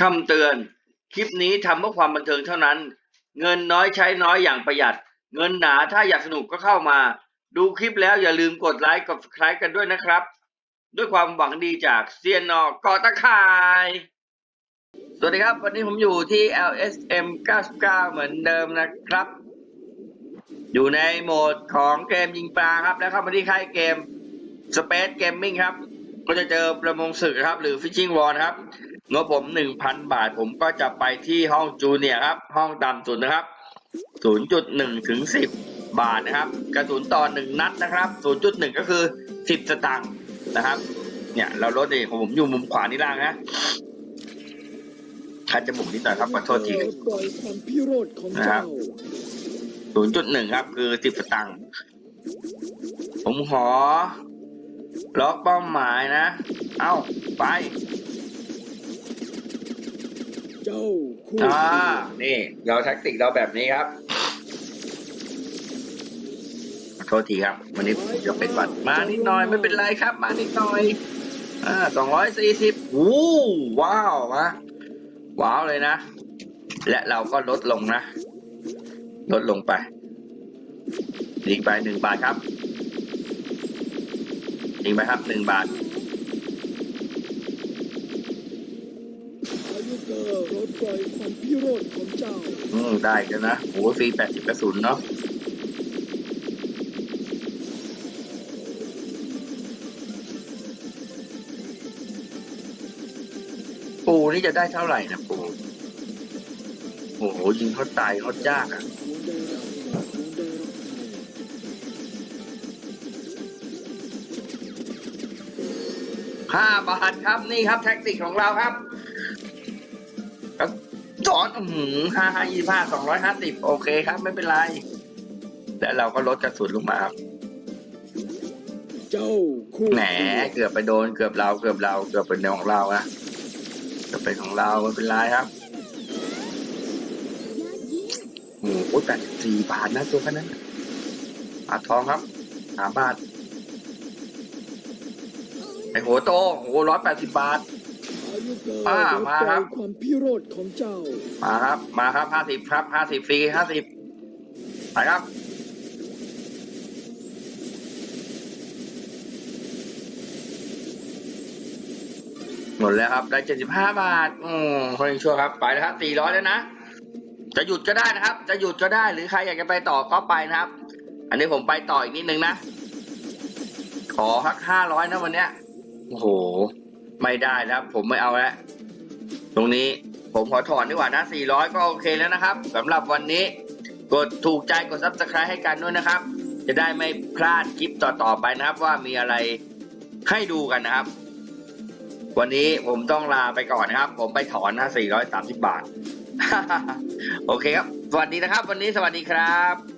คำเตือน คลิปนี้ทำเพื่อความบันเทิงเท่านั้น เงินน้อยใช้น้อยอย่างประหยัด เงินหนาถ้าอยากสนุกก็เข้ามา ดูคลิปแล้วอย่าลืมกดไลค์กด subscribe กันด้วยนะครับ ด้วยความหวังดีจากเซียนนอกอตะข่าย สวัสดีครับ วันนี้ผมอยู่ที่ LSM 99 เหมือนเดิมนะครับ อยู่ในโหมดของเกมยิงปลาครับ แล้วเข้ามาที่ค่ายเกม Space Gaming ครับ ก็จะเจอประมงศึกครับ หรือ Fishing War ครับ งบผม1,000บาท ผมก็จะไปที่ห้องจูเนียครับ ห้องต่ำสุดนะครับ0.1ถึง10บบาทนะครับ กระสุนต่อ1นัดนะครับ0.1ก็คือ10สตางค์นะครับ เนี่ยเราลดเองผมอยู่มุมขวานี่ล่างนะคัดจมูกนิดหน่อยครับขอโทษทีปล่อยครธของนะครับเจ้า0.1ครับ คือ10สตางค์ผมขอล็อกเป้าหมายนะ เอ้าไป เจ้าคู่อ่า นี่ เราแท็กติกเราแบบนี้ครับขอโทษทีครับ วันนี้ผมจะเป็นหวัดมานิดหน่อยไม่เป็นไรครับ มานิดหน่อยอ่าสองร้อยสี่สิบวู้ว้าวมาว้าวเลยนะ และเราก็ลดลงนะ ลดลงไปอีกไปหนึ่งบาทครับอีกไปครับหนึ่งบาท อายุเกอร์เราปล่อยความพิโรธของเจ้า อืมได้กันนะโอ้ฟรีแปดสิบกระสุนเนาะปูนี่จะได้เท่าไหร่นะปูโอ้โหยิงเขาตายเขายากอะหัวแดงหัวแดงห้าบาทครับนี่ครับแท็กติกของเราครับ ก็สอนอืมห้าห้ายี่ห้าสองร้อยห้าสิบโอเคครับ ไม่เป็นไร แล้วเราก็ลดกระสุนลงมาครับเจ้าคู่แหมเกือบไปโดนเกือบเราเกือบเราเกือบเป็นของเรานะเกือบเป็นของเราไม่เป็นไรครับโอ้โหแปดสี่บาทนะตัวแค่นั้นบาททองครับสามบาทไอโหโตโหร้อยแปดสิบบาท อายุเกอร์อ่าเรามาปครัล่อบยความพิโรธของเจ้า มาครับ มาครับห้าสิบครับห้าสิบฟรีห้าสิบไปครับหมดแล้วครับ ได้เจ็ดสิบห้าบาท อืมคนยังชั่วครับ ไปแล้วครับสี่ร้อยแล้วนะ จะหยุดก็ได้นะครับ จะหยุดก็ได้ หรือใครอยากจะไปต่อก็ไปนะครับ อันนี้ผมไปต่ออีกนิดนึงนะ ขอสักห้าร้อยนะวันเนี้ย โอ้โห ไม่ได้แล้วผมไม่เอาแล้วตรงนี้ผมขอถอนดีกว่านะ 400 ก็โอเคแล้วนะครับสำหรับวันนี้ กดถูกใจกด subscribe ให้กันด้วยนะครับ จะได้ไม่พลาดคลิปต่อๆไปนะครับว่ามีอะไรให้ดูกันนะครับ วันนี้ผมต้องลาไปก่อนนะครับ ผมไปถอนนะ430 บาท โอเคครับ สวัสดีนะครับ วันนี้สวัสดีครับ